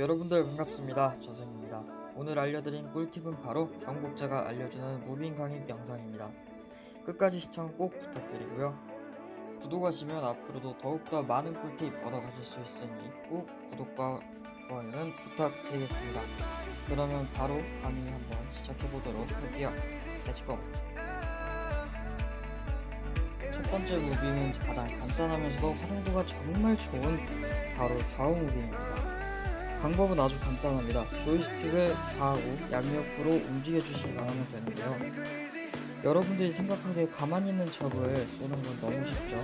여러분들 반갑습니다. 저승입니다. 오늘 알려드린 꿀팁은 바로 정복자가 알려주는 무빙 강의 영상입니다. 끝까지 시청 꼭 부탁드리고요. 구독하시면 앞으로도 더욱더 많은 꿀팁 얻어가실 수 있으니 꼭 구독과 좋아요는 부탁드리겠습니다. 그러면 바로 강의 한번 시작해보도록 할게요. 렛츠고! 첫 번째 무빙은 가장 간단하면서도 활용도가 정말 좋은 바로 좌우 무빙입니다. 방법은 아주 간단합니다. 조이스틱을 좌우, 양옆으로 움직여 주시기만 하면 되는데요. 여러분들이 생각하기에 가만히 있는 적을 쏘는 건 너무 쉽죠.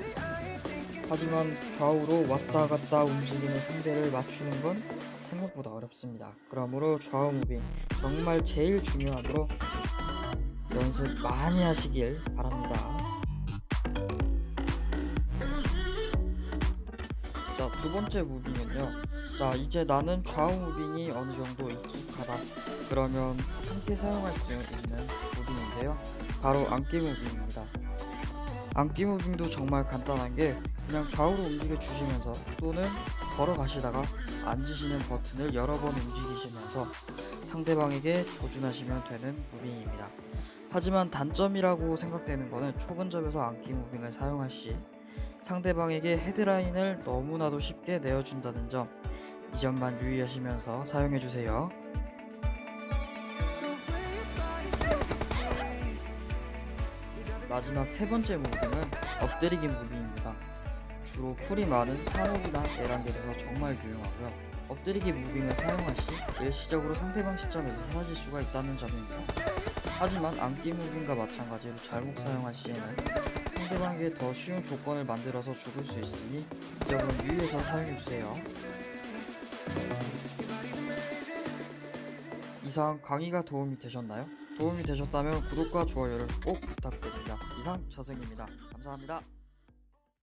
하지만 좌우로 왔다 갔다 움직이는 상대를 맞추는 건 생각보다 어렵습니다. 그러므로 좌우 무빙 정말 제일 중요하므로 연습 많이 하시길 바랍니다. 자, 두 번째 무빙은요. 자, 이제 나는 좌우 무빙이 어느 정도 익숙하다. 그러면 함께 사용할 수 있는 무빙인데요. 바로 안기 무빙입니다. 안기 무빙도 정말 간단한 게 그냥 좌우로 움직여 주시면서 또는 걸어가시다가 앉으시는 버튼을 여러 번 움직이시면서 상대방에게 조준하시면 되는 무빙입니다. 하지만 단점이라고 생각되는 것은 초근접에서 안기 무빙을 사용할 시 상대방에게 헤드라인을 너무나도 쉽게 내어준다는 점, 이 점만 유의하시면서 사용해주세요. 마지막 세 번째 무빙은 엎드리기 무빙입니다. 주로 풀이 많은 산호기나 에란들에서 정말 유용하고요. 엎드리기 무빙을 사용할 시 일시적으로 상대방 시점에서 사라질 수가 있다는 점입니다. 하지만 안기 무빙과 마찬가지로 잘못 사용할 시에는 상대방에게 더 쉬운 조건을 만들어서 죽을 수 있으니 이 점은 유의해서 사용해주세요. 이상 강의가 도움이 되셨나요? 도움이 되셨다면 구독과 좋아요를 꼭 부탁드립니다. 이상 저승입니다. 감사합니다.